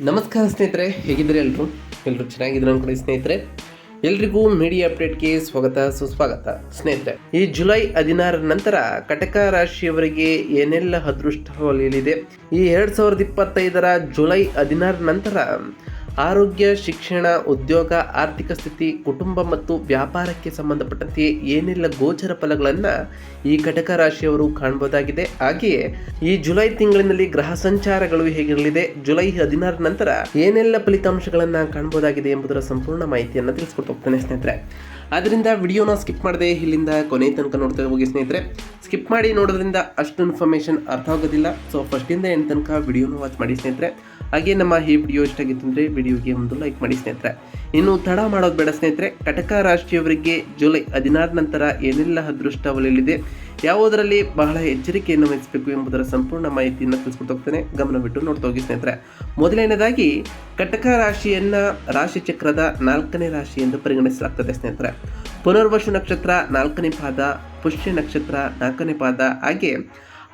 ನಮಸ್ಕಾರ ಸ್ನೇಹಿತರೆ ಹೇಗಿದ್ರೆ ಎಲ್ಲರೂ ಎಲ್ಲರೂ ಚೆನ್ನಾಗಿದ್ರು ಅನ್ಕೊಳ್ಳಿ ಸ್ನೇಹಿತರೆ? ಎಲ್ರಿಗೂ ಮೀಡಿಯಾ ಅಪ್ಡೇಟ್ಗೆ ಸ್ವಾಗತ, ಸುಸ್ವಾಗತ. ಸ್ನೇಹಿತರೆ, ಈ ಜುಲೈ ಹದಿನಾರರ ನಂತರ ಕಟಕ ರಾಶಿಯವರಿಗೆ ಏನೆಲ್ಲ ಅದೃಷ್ಟ ಒಲಿಯಲಿದೆ ಈ ಎರಡು ಸಾವಿರದ ಇಪ್ಪತ್ತೈದರ ಜುಲೈ ಹದಿನಾರರ ನಂತರ ಆರೋಗ್ಯ, ಶಿಕ್ಷಣ, ಉದ್ಯೋಗ, ಆರ್ಥಿಕ ಸ್ಥಿತಿ, ಕುಟುಂಬ ಮತ್ತು ವ್ಯಾಪಾರಕ್ಕೆ ಸಂಬಂಧಪಟ್ಟಂತೆ ಏನೆಲ್ಲ ಗೋಚರ ಫಲಗಳನ್ನು ಈ ಘಟಕ ರಾಶಿಯವರು ಕಾಣಬಹುದಾಗಿದೆ ಹಾಗೆಯೇ ಈ ಜುಲೈ ತಿಂಗಳಿನಲ್ಲಿ ಗ್ರಹ ಸಂಚಾರಗಳು ಹೇಗಿರಲಿದೆ, ಜುಲೈ ಹದಿನಾರ ನಂತರ ಏನೆಲ್ಲ ಫಲಿತಾಂಶಗಳನ್ನು ಕಾಣಬಹುದಾಗಿದೆ ಎಂಬುದರ ಸಂಪೂರ್ಣ ಮಾಹಿತಿಯನ್ನು ತಿಳಿಸ್ಕೊಟ್ಟು ಹೋಗ್ತಾನೆ ಸ್ನೇಹಿತರೆ. ಆದ್ದರಿಂದ ವಿಡಿಯೋನ ಸ್ಕಿಪ್ ಮಾಡದೆ ಇಲ್ಲಿಂದ ಕೊನೆ ತನಕ ನೋಡ್ತಾ ಹೋಗಿ ಸ್ನೇಹಿತರೆ. ಸ್ಕಿಪ್ ಮಾಡಿ ನೋಡೋದ್ರಿಂದ ಅಷ್ಟು ಇನ್ಫಾರ್ಮೇಷನ್ ಅರ್ಥ ಆಗೋದಿಲ್ಲ. ಸೊ ಫಸ್ಟಿಂದ ಏನು ತನಕ ವಿಡಿಯೋನ ವಾಚ್ ಮಾಡಿ ಸ್ನೇಹಿತರೆ. ಹಾಗೆ ನಮ್ಮ ಈ ವಿಡಿಯೋ ಇಷ್ಟ ಆಗಿತ್ತು ಅಂದರೆ ವಿಡಿಯೋಗೆ ಒಂದು ಲೈಕ್ ಮಾಡಿ ಸ್ನೇಹಿತರೆ. ಇನ್ನು ತಡ ಮಾಡೋದು ಬೇಡ ಸ್ನೇಹಿತರೆ. ಕಟಕ ರಾಷ್ಟ್ರೀಯವರಿಗೆ ಜುಲೈ ಹದಿನಾರು ನಂತರ ಏನೆಲ್ಲ ಅದೃಷ್ಟ ಒಲಿಯಲಿದೆ? ಯಾವುದರಲ್ಲಿ ಬಹಳ ಎಚ್ಚರಿಕೆಯನ್ನು ವಹಿಸಬೇಕು ಎಂಬುದರ ಸಂಪೂರ್ಣ ಮಾಹಿತಿಯನ್ನು ತಿಳಿಸ್ಕೊಡ್ತೋಗ್ತೇನೆ ಗಮನವಿಟ್ಟು ನೋಡ್ತಾ ಹೋಗಿ ಸ್ನೇಹಿತರೆ. ಮೊದಲನೇದಾಗಿ ಕಟಕ ರಾಶಿಯನ್ನು ರಾಶಿ ಚಕ್ರದ ನಾಲ್ಕನೇ ರಾಶಿ ಎಂದು ಪರಿಗಣಿಸಲಾಗ್ತದೆ ಸ್ನೇಹಿತರೆ. ಪುನರ್ವಸು ನಕ್ಷತ್ರ ನಾಲ್ಕನೇ ಪಾದ, ಪುಷ್ಯ ನಕ್ಷತ್ರ ನಾಲ್ಕನೇ ಪಾದ, ಹಾಗೆ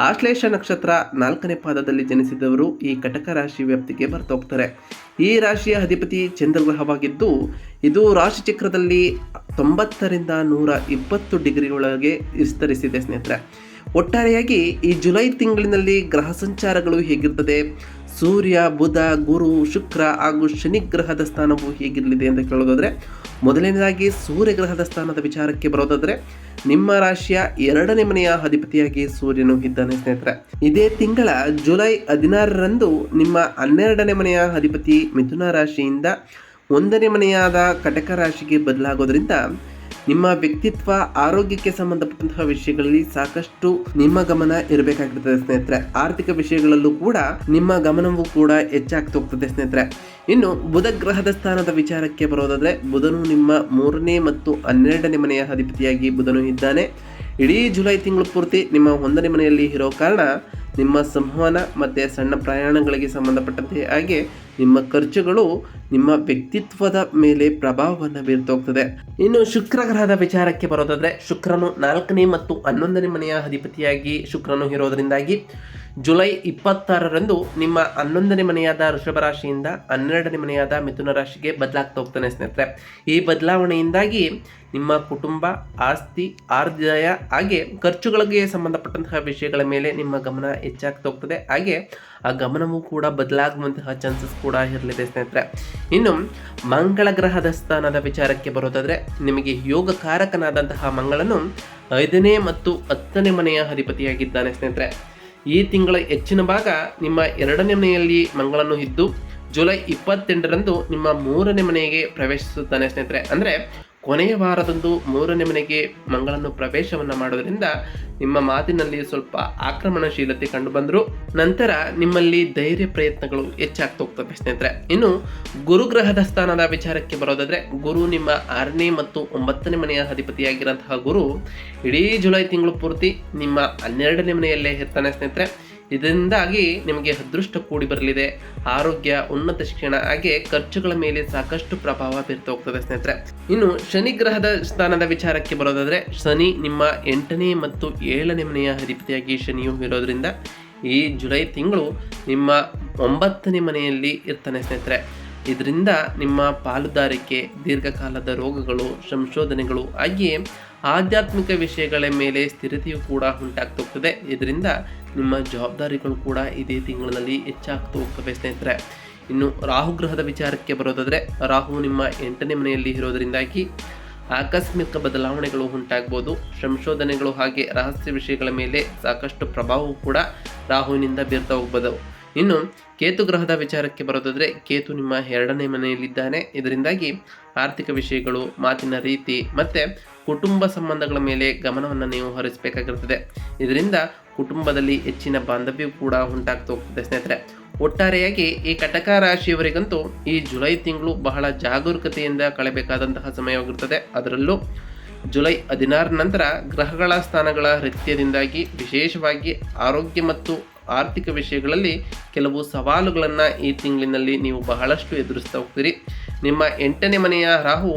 ಆಶ್ಲೇಷ ನಕ್ಷತ್ರ ನಾಲ್ಕನೇ ಪಾದದಲ್ಲಿ ಜನಿಸಿದವರು ಈ ಕಟಕ ರಾಶಿ ವ್ಯಾಪ್ತಿಗೆ ಬರ್ತಾ ಹೋಗ್ತಾರೆ ಈ ರಾಶಿಯ ಅಧಿಪತಿ ಚಂದ್ರಗ್ರಹವಾಗಿದ್ದು, ಇದು ರಾಶಿ ಚಕ್ರದಲ್ಲಿ ತೊಂಬತ್ತರಿಂದ ನೂರ ಇಪ್ಪತ್ತು ಡಿಗ್ರಿ ಒಳಗೆ ವಿಸ್ತರಿಸಿದೆ ಸ್ನೇಹಿತರೆ. ಒಟ್ಟಾರೆಯಾಗಿ ಈ ಜುಲೈ ತಿಂಗಳಿನಲ್ಲಿ ಗ್ರಹ ಸಂಚಾರಗಳು ಹೇಗಿರ್ತದೆ? ಸೂರ್ಯ, ಬುಧ, ಗುರು, ಶುಕ್ರ ಹಾಗೂ ಶನಿ ಗ್ರಹದ ಸ್ಥಾನವು ಹೇಗಿರಲಿದೆ ಅಂತ ಕೇಳೋದಾದರೆ, ಮೊದಲನೇದಾಗಿ ಸೂರ್ಯ ಗ್ರಹದ ಸ್ಥಾನದ ವಿಚಾರಕ್ಕೆ ಬರೋದಾದರೆ, ನಿಮ್ಮ ರಾಶಿಯ ಎರಡನೇ ಮನೆಯ ಅಧಿಪತಿಯಾಗಿ ಸೂರ್ಯನು ಇದ್ದಾನೆ ಸ್ನೇಹಿತರೆ. ಇದೇ ತಿಂಗಳ ಜುಲೈ ಹದಿನಾರರಂದು ನಿಮ್ಮ ಹನ್ನೆರಡನೇ ಮನೆಯ ಅಧಿಪತಿ ಮಿಥುನ ರಾಶಿಯಿಂದ ಒಂದನೇ ಮನೆಯಾದ ಕಟಕ ರಾಶಿಗೆ ಬದಲಾಗೋದ್ರಿಂದ ನಿಮ್ಮ ವ್ಯಕ್ತಿತ್ವ, ಆರೋಗ್ಯಕ್ಕೆ ಸಂಬಂಧಪಟ್ಟಂತಹ ವಿಷಯಗಳಲ್ಲಿ ಸಾಕಷ್ಟು ನಿಮ್ಮ ಗಮನ ಇರಬೇಕಾಗಿರ್ತದೆ ಸ್ನೇಹಿತರೆ. ಆರ್ಥಿಕ ವಿಷಯಗಳಲ್ಲೂ ಕೂಡ ನಿಮ್ಮ ಗಮನವೂ ಕೂಡ ಹೆಚ್ಚಾಗ್ತಾ ಹೋಗ್ತದೆ ಸ್ನೇಹಿತರೆ. ಇನ್ನು ಬುಧ ಗ್ರಹದ ಸ್ಥಾನದ ವಿಚಾರಕ್ಕೆ ಬರೋದಾದ್ರೆ, ಬುಧನು ನಿಮ್ಮ ಮೂರನೇ ಮತ್ತು ಹನ್ನೆರಡನೇ ಮನೆಯ ಅಧಿಪತಿಯಾಗಿ ಬುಧನು ಇದ್ದಾನೆ. ಇಡೀ ಜುಲೈ ತಿಂಗಳು ಪೂರ್ತಿ ನಿಮ್ಮ ಒಂದನೇ ಮನೆಯಲ್ಲಿ ಇರೋ ಕಾರಣ ನಿಮ್ಮ ಸಂವಹನ ಮತ್ತು ಸಣ್ಣ ಪ್ರಯಾಣಗಳಿಗೆ ಸಂಬಂಧಪಟ್ಟಂತೆ ಹಾಗೆ ನಿಮ್ಮ ಖರ್ಚುಗಳು ನಿಮ್ಮ ವ್ಯಕ್ತಿತ್ವದ ಮೇಲೆ ಪ್ರಭಾವವನ್ನು ಬೀರ್ತೋಗ್ತದೆ ಇನ್ನು ಶುಕ್ರ ಗ್ರಹದ ವಿಚಾರಕ್ಕೆ ಬರೋದಾದರೆ ಶುಕ್ರನು ನಾಲ್ಕನೇ ಮತ್ತು ಹನ್ನೊಂದನೇ ಮನೆಯ ಅಧಿಪತಿಯಾಗಿ ಶುಕ್ರನು ಇರೋದರಿಂದಾಗಿ ಜುಲೈ ಇಪ್ಪತ್ತಾರರಂದು ನಿಮ್ಮ ಹನ್ನೊಂದನೇ ಮನೆಯಾದ ಋಷಭ ರಾಶಿಯಿಂದ ಹನ್ನೆರಡನೇ ಮನೆಯಾದ ಮಿಥುನ ರಾಶಿಗೆ ಬದಲಾಗ್ತಾ ಹೋಗ್ತಾನೆ ಸ್ನೇಹಿತರೆ. ಈ ಬದಲಾವಣೆಯಿಂದಾಗಿ ನಿಮ್ಮ ಕುಟುಂಬ, ಆಸ್ತಿ ಆರ್ಜಯ ಹಾಗೆ ಖರ್ಚುಗಳಿಗೆ ಸಂಬಂಧಪಟ್ಟಂತಹ ವಿಷಯಗಳ ಮೇಲೆ ನಿಮ್ಮ ಗಮನ ಹೆಚ್ಚಾಗ್ತಾ ಹೋಗ್ತದೆ. ಹಾಗೆ ಆ ಗಮನವೂ ಕೂಡ ಬದಲಾಗುವಂತಹ ಚಾನ್ಸಸ್ ಕೂಡ ಇರಲಿದೆ ಸ್ನೇಹಿತರೆ. ಇನ್ನು ಮಂಗಳ ಗ್ರಹದ ಸ್ಥಾನದ ವಿಚಾರಕ್ಕೆ ಬರೋದಾದರೆ ನಿಮಗೆ ಯೋಗ ಕಾರಕನಾದಂತಹ ಮಂಗಳನು ಐದನೇ ಮತ್ತು ಹತ್ತನೇ ಮನೆಯ ಅಧಿಪತಿಯಾಗಿದ್ದಾನೆ ಸ್ನೇಹಿತರೆ. ಈ ತಿಂಗಳ ಹೆಚ್ಚಿನ ಭಾಗ ನಿಮ್ಮ ಎರಡನೇ ಮನೆಯಲ್ಲಿ ಮಂಗಳನು ಇದ್ದು ಜುಲೈ ಇಪ್ಪತ್ತೆಂಟರಂದು ನಿಮ್ಮ ಮೂರನೇ ಮನೆಗೆ ಪ್ರವೇಶಿಸುತ್ತಾನೆ ಸ್ನೇಹಿತರೆ. ಅಂದರೆ ಕೊನೆಯ ವಾರದಂದು ಮೂರನೇ ಮನೆಗೆ ಮಂಗಳನ್ನು ಪ್ರವೇಶವನ್ನು ಮಾಡೋದರಿಂದ ನಿಮ್ಮ ಮಾತಿನಲ್ಲಿ ಸ್ವಲ್ಪ ಆಕ್ರಮಣಶೀಲತೆ ಕಂಡು ಬಂದರು. ನಂತರ ನಿಮ್ಮಲ್ಲಿ ಧೈರ್ಯ ಪ್ರಯತ್ನಗಳು ಹೆಚ್ಚಾಗ್ತಾ ಹೋಗ್ತವೆ ಸ್ನೇಹಿತರೆ. ಇನ್ನು ಗುರುಗ್ರಹದ ಸ್ಥಾನದ ವಿಚಾರಕ್ಕೆ ಬರೋದಾದರೆ ಗುರು ನಿಮ್ಮ ಆರನೇ ಮತ್ತು ಒಂಬತ್ತನೇ ಮನೆಯ ಅಧಿಪತಿಯಾಗಿರುವಂತಹ ಗುರು ಇಡೀ ಜುಲೈ ತಿಂಗಳು ಪೂರ್ತಿ ನಿಮ್ಮ ಹನ್ನೆರಡನೇ ಮನೆಯಲ್ಲೇ ಇರ್ತಾನೆ ಸ್ನೇಹಿತರೆ. ಇದರಿಂದಾಗಿ ನಿಮಗೆ ಅದೃಷ್ಟ ಕೂಡಿ ಬರಲಿದೆ. ಆರೋಗ್ಯ, ಉನ್ನತ ಶಿಕ್ಷಣ, ಹಾಗೆ ಖರ್ಚುಗಳ ಮೇಲೆ ಸಾಕಷ್ಟು ಪ್ರಭಾವ ಬೀರ್ತಾ ಹೋಗ್ತದೆ ಸ್ನೇಹಿತರೆ. ಇನ್ನು ಶನಿ ಗ್ರಹದ ಸ್ಥಾನದ ವಿಚಾರಕ್ಕೆ ಬರೋದಾದ್ರೆ, ಶನಿ ನಿಮ್ಮ ಎಂಟನೇ ಮತ್ತು ಏಳನೇ ಮನೆಯ ಅಧಿಪತಿಯಾಗಿ ಶನಿಯು ಇರೋದ್ರಿಂದ ಈ ಜುಲೈ ತಿಂಗಳು ನಿಮ್ಮ ಒಂಬತ್ತನೇ ಮನೆಯಲ್ಲಿ ಇರ್ತಾನೆ ಸ್ನೇಹಿತರೆ. ಇದರಿಂದ ನಿಮ್ಮ ಪಾಲುದಾರಿಕೆ, ದೀರ್ಘಕಾಲದ ರೋಗಗಳು, ಸಂಶೋಧನೆಗಳು, ಹಾಗೆಯೇ ಆಧ್ಯಾತ್ಮಿಕ ವಿಷಯಗಳ ಮೇಲೆ ಸ್ಥಿರತೆಯು ಕೂಡ ಉಂಟಾಗ್ತಾ ಹೋಗ್ತದೆ ಇದರಿಂದ ನಿಮ್ಮ ಜವಾಬ್ದಾರಿಗಳು ಕೂಡ ಇದೇ ತಿಂಗಳಲ್ಲಿ ಹೆಚ್ಚಾಗ್ತಾ ಹೋಗ್ತವೆ ಸ್ನೇಹಿತರೆ. ಇನ್ನು ರಾಹು ಗ್ರಹದ ವಿಚಾರಕ್ಕೆ ಬರೋದಾದರೆ, ರಾಹು ನಿಮ್ಮ ಎಂಟನೇ ಮನೆಯಲ್ಲಿ ಇರೋದರಿಂದಾಗಿ ಆಕಸ್ಮಿಕ ಬದಲಾವಣೆಗಳು ಉಂಟಾಗ್ಬೋದು. ಸಂಶೋಧನೆಗಳು ಹಾಗೆ ರಹಸ್ಯ ವಿಷಯಗಳ ಮೇಲೆ ಸಾಕಷ್ಟು ಪ್ರಭಾವವು ಕೂಡ ರಾಹುವಿನಿಂದ ಬೀರ್ತಾ ಹೋಗ್ಬೋದು. ಇನ್ನು ಕೇತು ಗ್ರಹದ ವಿಚಾರಕ್ಕೆ ಬರೋದಾದರೆ, ಕೇತು ನಿಮ್ಮ ಎರಡನೇ ಮನೆಯಲ್ಲಿದ್ದಾನೆ. ಇದರಿಂದಾಗಿ ಆರ್ಥಿಕ ವಿಷಯಗಳು, ಮಾತಿನ ರೀತಿ ಮತ್ತು ಕುಟುಂಬ ಸಂಬಂಧಗಳ ಮೇಲೆ ಗಮನವನ್ನು ನೀವು ಹರಿಸಬೇಕಾಗಿರ್ತದೆ. ಇದರಿಂದ ಕುಟುಂಬದಲ್ಲಿ ಹೆಚ್ಚಿನ ಬಾಂಧವ್ಯ ಕೂಡ ಉಂಟಾಗ್ತಾ ಹೋಗ್ತದೆ ಸ್ನೇಹಿತರೆ. ಒಟ್ಟಾರೆಯಾಗಿ ಈ ಕಟಕ ರಾಶಿಯವರಿಗಂತೂ ಈ ಜುಲೈ ತಿಂಗಳು ಬಹಳ ಜಾಗರೂಕತೆಯಿಂದ ಕಳೆಯಬೇಕಾದಂತಹ ಸಮಯವಾಗಿರುತ್ತದೆ ಅದರಲ್ಲೂ ಜುಲೈ ಹದಿನಾರ ನಂತರ ಗ್ರಹಗಳ ಸ್ಥಾನಗಳ ರೀತ್ಯದಿಂದಾಗಿ ವಿಶೇಷವಾಗಿ ಆರೋಗ್ಯ ಮತ್ತು ಆರ್ಥಿಕ ವಿಷಯಗಳಲ್ಲಿ ಕೆಲವು ಸವಾಲುಗಳನ್ನು ಈ ತಿಂಗಳಿನಲ್ಲಿ ನೀವು ಬಹಳಷ್ಟು ಎದುರಿಸ್ತಾ ಹೋಗ್ತೀರಿ. ನಿಮ್ಮ ಎಂಟನೇ ಮನೆಯ ರಾಹು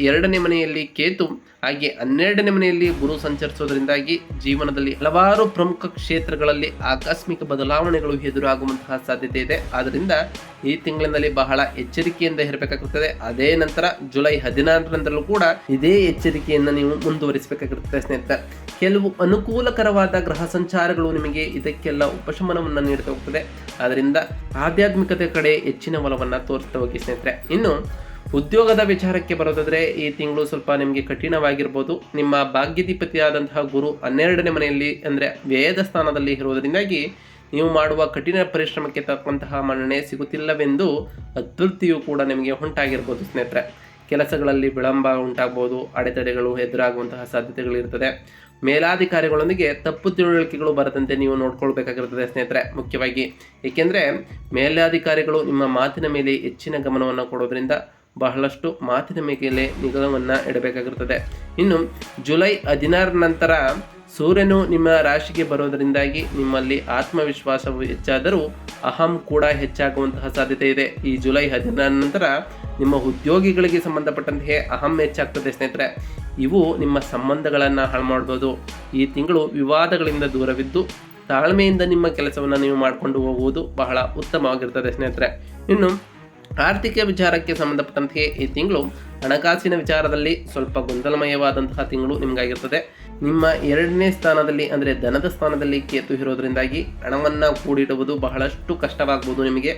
ಎರಡನೇ ಮನೆಯಲ್ಲಿ ಕೇತು, ಹಾಗೆ ಹನ್ನೆರಡನೇ ಮನೆಯಲ್ಲಿ ಗುರು ಸಂಚರಿಸುವುದರಿಂದಾಗಿ ಜೀವನದಲ್ಲಿ ಹಲವಾರು ಪ್ರಮುಖ ಕ್ಷೇತ್ರಗಳಲ್ಲಿ ಆಕಸ್ಮಿಕ ಬದಲಾವಣೆಗಳು ಎದುರಾಗುವಂತಹ ಸಾಧ್ಯತೆ ಇದೆ. ಆದ್ದರಿಂದ ಈ ತಿಂಗಳಿನಲ್ಲಿ ಬಹಳ ಎಚ್ಚರಿಕೆಯಿಂದ ಇರಬೇಕಾಗುತ್ತದೆ ಅದೇ ನಂತರ ಜುಲೈ ಹದಿನಾರರಂದಲೂ ಕೂಡ ಇದೇ ಎಚ್ಚರಿಕೆಯನ್ನು ನೀವು ಮುಂದುವರಿಸಬೇಕಾಗಿರುತ್ತದೆ ಸ್ನೇಹಿತರೆ. ಕೆಲವು ಅನುಕೂಲಕರವಾದ ಗ್ರಹ ಸಂಚಾರಗಳು ನಿಮಗೆ ಇದಕ್ಕೆಲ್ಲ ಉಪಶಮನವನ್ನು ನೀಡುತ್ತಾ ಹೋಗ್ತದೆ ಆದ್ದರಿಂದ ಆಧ್ಯಾತ್ಮಿಕತೆ ಕಡೆ ಹೆಚ್ಚಿನ ಒಲವನ್ನು ತೋರಿಸ್ತಾ ಹೋಗಿ ಸ್ನೇಹಿತರೆ. ಇನ್ನು ಉದ್ಯೋಗದ ವಿಚಾರಕ್ಕೆ ಬರೋದಾದರೆ ಈ ತಿಂಗಳು ಸ್ವಲ್ಪ ನಿಮಗೆ ಕಠಿಣವಾಗಿರ್ಬೋದು. ನಿಮ್ಮ ಭಾಗ್ಯಧಿಪತಿಯಾದಂತಹ ಗುರು ಹನ್ನೆರಡನೇ ಮನೆಯಲ್ಲಿ ಅಂದರೆ ವ್ಯಯದ ಸ್ಥಾನದಲ್ಲಿ ಇರುವುದರಿಂದಾಗಿ ನೀವು ಮಾಡುವ ಕಠಿಣ ಪರಿಶ್ರಮಕ್ಕೆ ತಕ್ಕಂತಹ ಮನ್ನಣೆ ಸಿಗುತ್ತಿಲ್ಲವೆಂದು ಅತೃಪ್ತಿಯು ಕೂಡ ನಿಮಗೆ ಉಂಟಾಗಿರ್ಬೋದು ಸ್ನೇಹಿತರೆ. ಕೆಲಸಗಳಲ್ಲಿ ವಿಳಂಬ ಉಂಟಾಗ್ಬೋದು, ಅಡೆತಡೆಗಳು ಎದುರಾಗುವಂತಹ ಸಾಧ್ಯತೆಗಳಿರ್ತದೆ. ಮೇಲಾಧಿಕಾರಿಗಳೊಂದಿಗೆ ತಪ್ಪು ತಿಳುವಳಿಕೆಗಳು ಬರದಂತೆ ನೀವು ನೋಡ್ಕೊಳ್ಬೇಕಾಗಿರ್ತದೆ ಸ್ನೇಹಿತರೆ, ಮುಖ್ಯವಾಗಿ. ಏಕೆಂದರೆ ಮೇಲಾಧಿಕಾರಿಗಳು ನಿಮ್ಮ ಮಾತಿನ ಮೇಲೆ ಹೆಚ್ಚಿನ ಗಮನವನ್ನು ಕೊಡೋದ್ರಿಂದ ಬಹಳಷ್ಟು ಮಾತಿನ ಮೇಲೆ ನಿಗಮವನ್ನು ಇಡಬೇಕಾಗಿರುತ್ತದೆ. ಇನ್ನು ಜುಲೈ ಹದಿನಾರ ನಂತರ ಸೂರ್ಯನು ನಿಮ್ಮ ರಾಶಿಗೆ ಬರೋದರಿಂದಾಗಿ ನಿಮ್ಮಲ್ಲಿ ಆತ್ಮವಿಶ್ವಾಸವು ಹೆಚ್ಚಾದರೂ ಅಹಂ ಕೂಡ ಹೆಚ್ಚಾಗುವಂತಹ ಸಾಧ್ಯತೆ ಇದೆ. ಈ ಜುಲೈ ಹದಿನಾರ ನಂತರ ನಿಮ್ಮ ಉದ್ಯೋಗಿಗಳಿಗೆ ಸಂಬಂಧಪಟ್ಟಂತೆ ಅಹಂ ಹೆಚ್ಚಾಗ್ತದೆ ಸ್ನೇಹಿತರೆ. ಇವು ನಿಮ್ಮ ಸಂಬಂಧಗಳನ್ನು ಹಾಳು ಮಾಡ್ಬೋದು. ಈ ತಿಂಗಳು ವಿವಾದಗಳಿಂದ ದೂರವಿದ್ದು ತಾಳ್ಮೆಯಿಂದ ನಿಮ್ಮ ಕೆಲಸವನ್ನು ನೀವು ಮಾಡಿಕೊಂಡು ಹೋಗುವುದು ಬಹಳ ಉತ್ತಮವಾಗಿರ್ತದೆ ಸ್ನೇಹಿತರೆ. ಇನ್ನು ಆರ್ಥಿಕ ವಿಚಾರಕ್ಕೆ ಸಂಬಂಧಪಟ್ಟಂತೆ ಈ ತಿಂಗಳು ಹಣಕಾಸಿನ ವಿಚಾರದಲ್ಲಿ ಸ್ವಲ್ಪ ಗೊಂದಲಮಯವಾದಂತಹ ತಿಂಗಳು ನಿಮಗಾಗಿರ್ತದೆ. ನಿಮ್ಮ ಎರಡನೇ ಸ್ಥಾನದಲ್ಲಿ ಅಂದರೆ ಧನದ ಸ್ಥಾನದಲ್ಲಿ ಕೇತು ಇರೋದ್ರಿಂದಾಗಿ ಹಣವನ್ನು ಕೂಡಿಡುವುದು ಬಹಳಷ್ಟು ಕಷ್ಟವಾಗಬಹುದು ನಿಮಗೆ.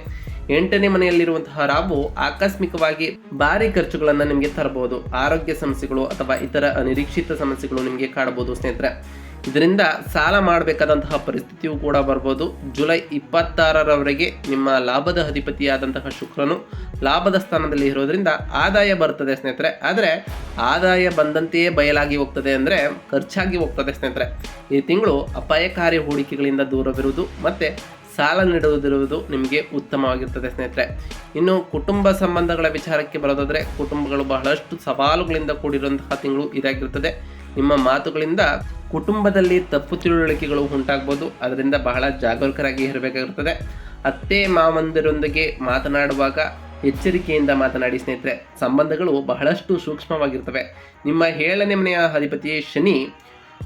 ಎಂಟನೇ ಮನೆಯಲ್ಲಿರುವಂತಹ ರಾವು ಆಕಸ್ಮಿಕವಾಗಿ ಭಾರಿ ಖರ್ಚುಗಳನ್ನು ನಿಮಗೆ ತರಬಹುದು ಆರೋಗ್ಯ ಸಮಸ್ಯೆಗಳು ಅಥವಾ ಇತರ ಅನಿರೀಕ್ಷಿತ ಸಮಸ್ಯೆಗಳು ನಿಮಗೆ ಕಾಡಬಹುದು ಸ್ನೇಹಿತರೆ. ಇದರಿಂದ ಸಾಲ ಮಾಡಬೇಕಾದಂತಹ ಪರಿಸ್ಥಿತಿಯೂ ಕೂಡ ಬರ್ಬೋದು. ಜುಲೈ ಇಪ್ಪತ್ತಾರರವರೆಗೆ ನಿಮ್ಮ ಲಾಭದ ಅಧಿಪತಿಯಾದಂತಹ ಶುಕ್ರನು ಲಾಭದ ಸ್ಥಾನದಲ್ಲಿ ಇರೋದ್ರಿಂದ ಆದಾಯ ಬರ್ತದೆ ಸ್ನೇಹಿತರೆ. ಆದರೆ ಆದಾಯ ಬಂದಂತೆಯೇ ಬಯಲಾಗಿ ಹೋಗ್ತದೆ ಅಂದರೆ ಖರ್ಚಾಗಿ ಹೋಗ್ತದೆ ಸ್ನೇಹಿತರೆ. ಈ ತಿಂಗಳು ಅಪಾಯಕಾರಿ ಹೂಡಿಕೆಗಳಿಂದ ದೂರವಿರುವುದು ಮತ್ತು ಸಾಲ ನೀಡುವುದಿರುವುದು ನಿಮಗೆ ಉತ್ತಮವಾಗಿರ್ತದೆ ಸ್ನೇಹಿತರೆ. ಇನ್ನು ಕುಟುಂಬ ಸಂಬಂಧಗಳ ವಿಚಾರಕ್ಕೆ ಬರೋದಾದರೆ ಕುಟುಂಬಗಳು ಬಹಳಷ್ಟು ಸವಾಲುಗಳಿಂದ ಕೂಡಿರುವಂತಹ ತಿಂಗಳು ಇದಾಗಿರುತ್ತದೆ. ನಿಮ್ಮ ಮಾತುಗಳಿಂದ ಕುಟುಂಬದಲ್ಲಿ ತಪ್ಪು ತಿಳುವಳಿಕೆಗಳು ಉಂಟಾಗ್ಬೋದು. ಅದರಿಂದ ಬಹಳ ಜಾಗರೂಕರಾಗಿ ಇರಬೇಕಾಗುತ್ತದೆ ಅತ್ತೆ ಮಾವಂದಿರೊಂದಿಗೆ ಮಾತನಾಡುವಾಗ ಎಚ್ಚರಿಕೆಯಿಂದ ಮಾತನಾಡಿ ಸ್ನೇಹಿತರೆ, ಸಂಬಂಧಗಳು ಬಹಳಷ್ಟು ಸೂಕ್ಷ್ಮವಾಗಿರ್ತವೆ. ನಿಮ್ಮ ಏಳನೇ ಮನೆಯ ಅಧಿಪತಿ ಶನಿ.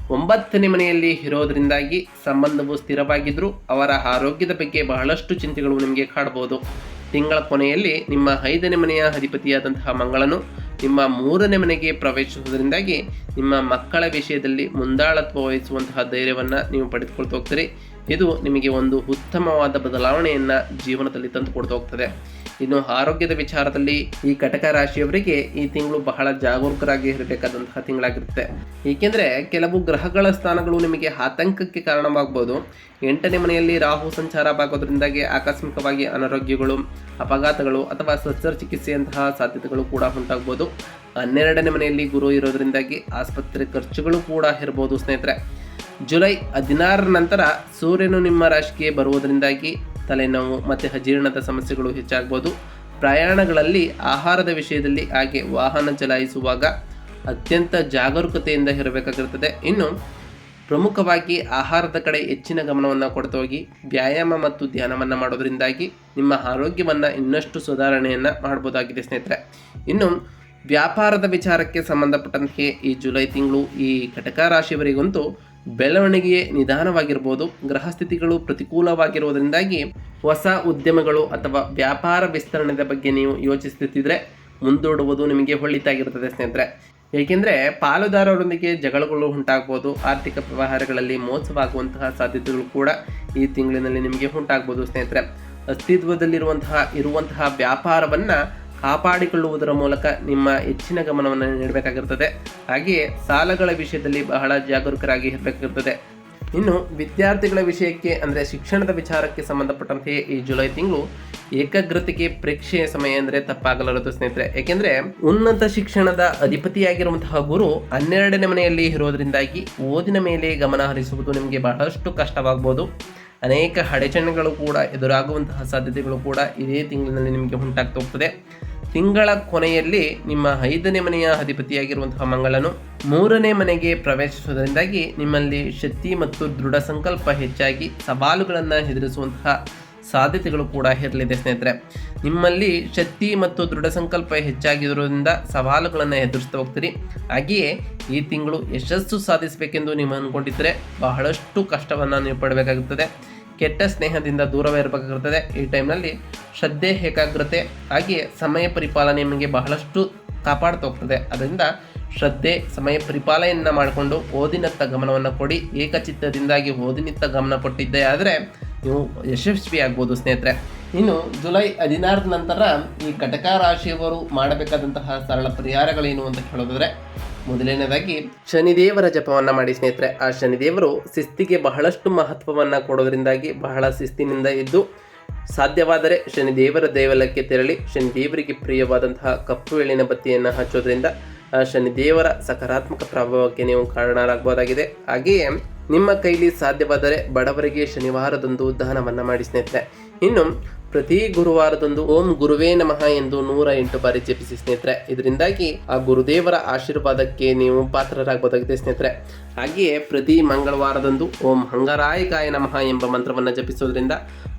ಒಂಬತ್ತನೇ ಮನೆಯಲ್ಲಿ ಇರೋದರಿಂದಾಗಿ ಸಂಬಂಧವು ಸ್ಥಿರವಾಗಿದ್ದರೂ ಅವರ ಆರೋಗ್ಯದ ಬಗ್ಗೆ ಬಹಳಷ್ಟು ಚಿಂತೆಗಳು ನಿಮಗೆ ಕಾಡಬಹುದು ತಿಂಗಳ ಕೊನೆಯಲ್ಲಿ ನಿಮ್ಮ ಐದನೇ ಮನೆಯ ಅಧಿಪತಿಯಾದಂತಹ ಮಂಗಳನು ನಿಮ್ಮ ಮೂರನೇ ಮನೆಗೆ ಪ್ರವೇಶಿಸುವುದರಿಂದಾಗಿ ನಿಮ್ಮ ಮಕ್ಕಳ ವಿಷಯದಲ್ಲಿ ಮುಂದಾಳತ್ವ ವಹಿಸುವಂತಹ ಧೈರ್ಯವನ್ನು ನೀವು ಪಡೆದುಕೊಳ್ತಾ ಹೋಗ್ತೀರಿ. ಇದು ನಿಮಗೆ ಒಂದು ಉತ್ತಮವಾದ ಬದಲಾವಣೆಯನ್ನು ಜೀವನದಲ್ಲಿ ತಂದುಕೊಡ್ತಾ ಹೋಗ್ತದೆ. ಇನ್ನು ಆರೋಗ್ಯದ ವಿಚಾರದಲ್ಲಿ ಈ ಕಟಕ ರಾಶಿಯವರಿಗೆ ಈ ತಿಂಗಳು ಬಹಳ ಜಾಗರೂಕರಾಗಿ ಇರಬೇಕಾದಂತಹ ತಿಂಗಳಾಗಿರುತ್ತೆ. ಏಕೆಂದರೆ ಕೆಲವು ಗ್ರಹಗಳ ಸ್ಥಾನಗಳು ನಿಮಗೆ ಆತಂಕಕ್ಕೆ ಕಾರಣವಾಗಬಹುದು ಎಂಟನೇ ಮನೆಯಲ್ಲಿ ರಾಹು ಸಂಚಾರವಾಗೋದ್ರಿಂದಾಗಿ ಆಕಸ್ಮಿಕವಾಗಿ ಅನಾರೋಗ್ಯಗಳು, ಅಪಘಾತಗಳು ಅಥವಾ ಶಸ್ತ್ರಚಿಕಿತ್ಸೆಯಂತಹ ಸಾಧ್ಯತೆಗಳು ಕೂಡ ಉಂಟಾಗ್ಬೋದು. ಹನ್ನೆರಡನೇ ಮನೆಯಲ್ಲಿ ಗುರು ಇರೋದ್ರಿಂದಾಗಿ ಆಸ್ಪತ್ರೆ ಖರ್ಚುಗಳು ಕೂಡ ಇರ್ಬೋದು ಸ್ನೇಹಿತರೆ. ಜುಲೈ ಹದಿನಾರರ ನಂತರ ಸೂರ್ಯನು ನಿಮ್ಮ ರಾಶಿಗೆ ಬರುವುದರಿಂದಾಗಿ ತಲೆನೋವು ಮತ್ತು ಅಜೀರ್ಣದ ಸಮಸ್ಯೆಗಳು ಹೆಚ್ಚಾಗ್ಬೋದು. ಪ್ರಯಾಣಗಳಲ್ಲಿ ಆಹಾರದ ವಿಷಯದಲ್ಲಿ ಹಾಗೆ ವಾಹನ ಚಲಾಯಿಸುವಾಗ ಅತ್ಯಂತ ಜಾಗರೂಕತೆಯಿಂದ ಇರಬೇಕಾಗಿರುತ್ತದೆ. ಇನ್ನು ಪ್ರಮುಖವಾಗಿ ಆಹಾರದ ಕಡೆ ಹೆಚ್ಚಿನ ಗಮನವನ್ನು ಕೊಡ್ತಾ ಹೋಗಿ, ವ್ಯಾಯಾಮ ಮತ್ತು ಧ್ಯಾನವನ್ನು ಮಾಡೋದರಿಂದಾಗಿ ನಿಮ್ಮ ಆರೋಗ್ಯವನ್ನು ಇನ್ನಷ್ಟು ಸುಧಾರಣೆಯನ್ನು ಮಾಡ್ಬೋದಾಗಿದೆ ಸ್ನೇಹಿತರೆ. ಇನ್ನು ವ್ಯಾಪಾರದ ವಿಚಾರಕ್ಕೆ ಸಂಬಂಧಪಟ್ಟಂತೆ ಈ ಜುಲೈ ತಿಂಗಳು ಈ ಘಟಕ ರಾಶಿಯವರಿಗಂತೂ ಬೆಳವಣಿಗೆ ನಿಧಾನವಾಗಿರ್ಬೋದು, ಗ್ರಹಸ್ಥಿತಿಗಳು ಪ್ರತಿಕೂಲವಾಗಿರುವುದರಿಂದಾಗಿ ಹೊಸ ಉದ್ಯಮಗಳು ಅಥವಾ ವ್ಯಾಪಾರ ವಿಸ್ತರಣೆದ ಬಗ್ಗೆ ನೀವು ಯೋಚಿಸುತ್ತಿದ್ದರೆ ಮುಂದೂಡುವುದು ನಿಮಗೆ ಒಳ್ಳಿತಾಗಿರುತ್ತದೆ ಸ್ನೇಹಿತರೆ. ಏಕೆಂದರೆ ಪಾಲುದಾರರೊಂದಿಗೆ ಜಗಳಗಳು ಉಂಟಾಗ್ಬೋದು, ಆರ್ಥಿಕ ವ್ಯವಹಾರಗಳಲ್ಲಿ ಮೋಸವಾಗುವಂತಹ ಸಾಧ್ಯತೆಗಳು ಕೂಡ ಈ ತಿಂಗಳಿನಲ್ಲಿ ನಿಮಗೆ ಉಂಟಾಗ್ಬೋದು ಸ್ನೇಹಿತರೆ. ಅಸ್ತಿತ್ವದಲ್ಲಿರುವಂತಹ, ಇರುವಂತಹ ವ್ಯಾಪಾರವನ್ನು ಕಾಪಾಡಿಕೊಳ್ಳುವುದರ ಮೂಲಕ ನಿಮ್ಮ ಹೆಚ್ಚಿನ ಗಮನವನ್ನು ನೀಡಬೇಕಾಗಿರುತ್ತದೆ ಹಾಗೆಯೇ ಸಾಲಗಳ ವಿಷಯದಲ್ಲಿ ಬಹಳ ಜಾಗರೂಕರಾಗಿ ಇರಬೇಕಾಗಿರ್ತದೆ. ಇನ್ನು ವಿದ್ಯಾರ್ಥಿಗಳ ವಿಷಯಕ್ಕೆ ಅಂದರೆ ಶಿಕ್ಷಣದ ವಿಚಾರಕ್ಕೆ ಸಂಬಂಧಪಟ್ಟಂತೆಯೇ ಈ ಜುಲೈ ತಿಂಗಳು ಏಕಾಗ್ರತೆಗೆ ಪರೀಕ್ಷೆಯ ಸಮಯ ಅಂದರೆ ತಪ್ಪಾಗಲಾರದು ಸ್ನೇಹಿತರೆ. ಏಕೆಂದರೆ ಉನ್ನತ ಶಿಕ್ಷಣದ ಅಧಿಪತಿಯಾಗಿರುವಂತಹ ಗುರು ಹನ್ನೆರಡನೇ ಮನೆಯಲ್ಲಿ ಇರೋದರಿಂದಾಗಿ ಓದಿನ ಮೇಲೆ ಗಮನ ಹರಿಸುವುದು ನಿಮಗೆ ಬಹಳಷ್ಟು ಕಷ್ಟವಾಗಬಹುದು ಅನೇಕ ಅಡಚಣೆಗಳು ಕೂಡ ಎದುರಾಗುವಂತಹ ಸಾಧ್ಯತೆಗಳು ಕೂಡ ಇದೇ ತಿಂಗಳಿನಲ್ಲಿ ನಿಮಗೆ ಉಂಟಾಗ್ತಾ ಹೋಗ್ತದೆ. ತಿಂಗಳ ಕೊನೆಯಲ್ಲಿ ನಿಮ್ಮ ಐದನೇ ಮನೆಯ ಅಧಿಪತಿಯಾಗಿರುವಂತಹ ಮಂಗಳನು ಮೂರನೇ ಮನೆಗೆ ಪ್ರವೇಶಿಸುವುದರಿಂದಾಗಿ ನಿಮ್ಮಲ್ಲಿ ಶಕ್ತಿ ಮತ್ತು ದೃಢ ಸಂಕಲ್ಪ ಹೆಚ್ಚಾಗಿ ಸವಾಲುಗಳನ್ನು ಎದುರಿಸುವಂತಹ ಸಾಧ್ಯತೆಗಳು ಕೂಡ ಇರಲಿದೆ ಸ್ನೇಹಿತರೆ. ನಿಮ್ಮಲ್ಲಿ ಶಕ್ತಿ ಮತ್ತು ದೃಢ ಸಂಕಲ್ಪ ಹೆಚ್ಚಾಗಿರೋದ್ರಿಂದ ಸವಾಲುಗಳನ್ನು ಎದುರಿಸ್ತಾ ಹೋಗ್ತೀರಿ. ಹಾಗೆಯೇ ಈ ತಿಂಗಳು ಯಶಸ್ಸು ಸಾಧಿಸಬೇಕೆಂದು ನೀವು ಅಂದ್ಕೊಂಡಿದ್ದರೆ ಬಹಳಷ್ಟು ಕಷ್ಟವನ್ನು ನೀವು ಪಡಬೇಕಾಗುತ್ತದೆ. ಕೆಟ್ಟ ಸ್ನೇಹದಿಂದ ದೂರವೇ ಇರಬೇಕಾಗುತ್ತದೆ ಈ ಟೈಮ್ನಲ್ಲಿ ಶ್ರದ್ಧೆ, ಏಕಾಗ್ರತೆ ಹಾಗೆಯೇ ಸಮಯ ಪರಿಪಾಲನೆ ನಿಮಗೆ ಬಹಳಷ್ಟು ಕಾಪಾಡ್ತಾ ಹೋಗ್ತದೆ. ಅದರಿಂದ ಶ್ರದ್ಧೆ, ಸಮಯ ಪರಿಪಾಲನೆಯನ್ನು ಮಾಡಿಕೊಂಡು ಓದಿನತ್ತ ಗಮನವನ್ನು ಕೊಡಿ. ಏಕಚಿತ್ತದಿಂದಾಗಿ ಓದಿನತ್ತ ಗಮನ ಕೊಟ್ಟಿದ್ದೆ ಆದರೆ ನೀವು ಯಶಸ್ವಿ ಆಗ್ಬೋದು ಸ್ನೇಹಿತರೆ. ಇನ್ನು ಜುಲೈ ಹದಿನಾರರ ನಂತರ ಈ ಕಟಕ ರಾಶಿಯವರು ಮಾಡಬೇಕಾದಂತಹ ಸರಳ ಪರಿಹಾರಗಳೇನು ಅಂತ ಹೇಳೋದಾದ್ರೆ ಮೊದಲನೇದಾಗಿ ಶನಿದೇವರ ಜಪವನ್ನ ಮಾಡಿ ಸ್ನೇಹಿತರೆ. ಆ ಶನಿದೇವರು ಶಿಸ್ತಿಗೆ ಬಹಳಷ್ಟು ಮಹತ್ವವನ್ನ ಕೊಡೋದ್ರಿಂದಾಗಿ ಬಹಳ ಶಿಸ್ತಿನಿಂದ ಇದ್ದು ಸಾಧ್ಯವಾದರೆ ಶನಿದೇವರ ದೇವಾಲಯಕ್ಕೆ ತೆರಳಿ ಶನಿದೇವರಿಗೆ ಪ್ರಿಯವಾದಂತಹ ಕಪ್ಪು ಎಳ್ಳಿನ ಬತ್ತಿಯನ್ನು ಹಚ್ಚೋದ್ರಿಂದ, ಆ ಶನಿದೇವರ ಸಕಾರಾತ್ಮಕ ಪ್ರಭಾವಕ್ಕೆ ನೀವು ಕಾರಣರಾಗಬಹುದಾಗಿದೆ. ಹಾಗೆಯೇ ನಿಮ್ಮ ಕೈಲಿ ಸಾಧ್ಯವಾದರೆ ಬಡವರಿಗೆ ಶನಿವಾರದಂದು ದಾನವನ್ನು ಮಾಡಿ ಸ್ನೇಹಿತರೆ. ಇನ್ನು ಪ್ರತಿ ಗುರುವಾರದಂದು ಓಂ ಗುರುವೇ ನಮಃ ಎಂದು ನೂರ ಎಂಟು ಬಾರಿ ಜಪಿಸಿ ಸ್ನೇಹಿತರೆ. ಇದರಿಂದಾಗಿ ಆ ಗುರುದೇವರ ಆಶೀರ್ವಾದಕ್ಕೆ ನೀವು ಪಾತ್ರರಾಗಬಹುದಾಗಿದೆ ಸ್ನೇಹಿತರೆ. ಹಾಗೆಯೇ ಪ್ರತಿ ಮಂಗಳವಾರದಂದು ಓಂ ಹಂಗರಾಯಕಾಯ ನಮಃ ಎಂಬ ಮಂತ್ರವನ್ನು ಜಪಿಸೋದ್ರಿಂದ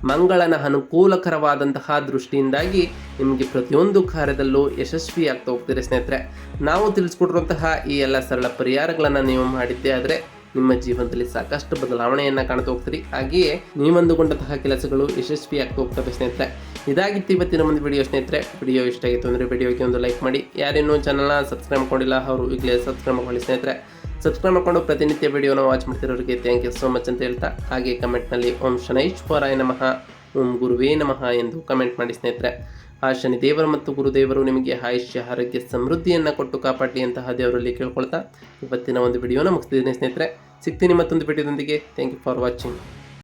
ಮಂಗಳನ ಅನುಕೂಲಕರವಾದಂತಹ ದೃಷ್ಟಿಯಿಂದಾಗಿ ನಿಮಗೆ ಪ್ರತಿಯೊಂದು ಕಾರ್ಯದಲ್ಲೂ ಯಶಸ್ವಿಯಾಗ್ತಾ ಹೋಗ್ತೀರಿ ಸ್ನೇಹಿತರೆ. ನಾವು ತಿಳಿಸ್ಕೊಟ್ಟಿರುವಂತಹ ಈ ಎಲ್ಲ ಸರಳ ಪರಿಹಾರಗಳನ್ನು ನೀವು ಮಾಡಿದ್ದೇ ಆದರೆ ನಿಮ್ಮ ಜೀವನದಲ್ಲಿ ಸಾಕಷ್ಟು ಬದಲಾವಣೆಯನ್ನು ಕಾಣ್ತಾ ಹೋಗ್ತೀರಿ. ಹಾಗೆಯೇ ನೀವಂದುಕೊಂಡಂತಹ ಕೆಲಸಗಳು ಯಶಸ್ವಿ ಆಗ್ತಾ ಹೋಗ್ತವೆ ಸ್ನೇಹಿತರೆ. ಇದಾಗಿತ್ತು ಇವತ್ತಿನ ಒಂದು ವಿಡಿಯೋ ಸ್ನೇಹಿತರೆ. ವಿಡಿಯೋ ಇಷ್ಟ ಆಗಿತ್ತು ಅಂದರೆ ವಿಡಿಯೋಗೆ ಒಂದು ಲೈಕ್ ಮಾಡಿ. ಯಾರೇನೂ ಚಾನಲ್ನ ಸಬ್ಸ್ಕ್ರೈಬ್ ಮಾಡ್ಕೊಂಡಿಲ್ಲ, ಅವರು ಈಗಲೇ ಸಬ್ಸ್ಕ್ರೈಬ್ ಮಾಡಿ ಸ್ನೇಹಿತರೆ. ಸಬ್ಸ್ಕ್ರೈಬ್ ಮಾಡಿಕೊಂಡು ಪ್ರತಿನಿತ್ಯ ವಿಡಿಯೋನ ವಾಚ್ ಮಾಡ್ತಿರೋರಿಗೆ ಥ್ಯಾಂಕ್ ಯು ಸೋ ಮಚ್ ಅಂತ ಹೇಳ್ತಾ, ಹಾಗೆ ಕಮೆಂಟ್ನಲ್ಲಿ ಓಂ ಶನೈಶ್ವರಾಯ ನಮಃ, ಓಂ ಗುರುವೇ ನಮಃ ಎಂದು ಕಮೆಂಟ್ ಮಾಡಿ ಸ್ನೇಹಿತರೆ. ಆ ಶನಿದೇವರು ಮತ್ತು ಗುರುದೇವರು ನಿಮಗೆ ಆಯುಷ್ಯ, ಆರೋಗ್ಯ, ಸಮೃದ್ಧಿಯನ್ನು ಕೊಟ್ಟು ಕಾಪಾಡಲಿ ಅಂತಹ ದೇವರಲ್ಲಿ ಕೇಳ್ಕೊಳ್ತಾ ಇವತ್ತಿನ ಒಂದು ವಿಡಿಯೋನ ಮುಗಿಸ್ತಿದ್ದೀನಿ ಸ್ನೇಹಿತರೆ. ಸಿಗ್ತೀನಿ ಮತ್ತೊಂದು ವಿಡಿಯೋದೊಂದಿಗೆ ಥ್ಯಾಂಕ್ ಯು ಫಾರ್ ವಾಚಿಂಗ್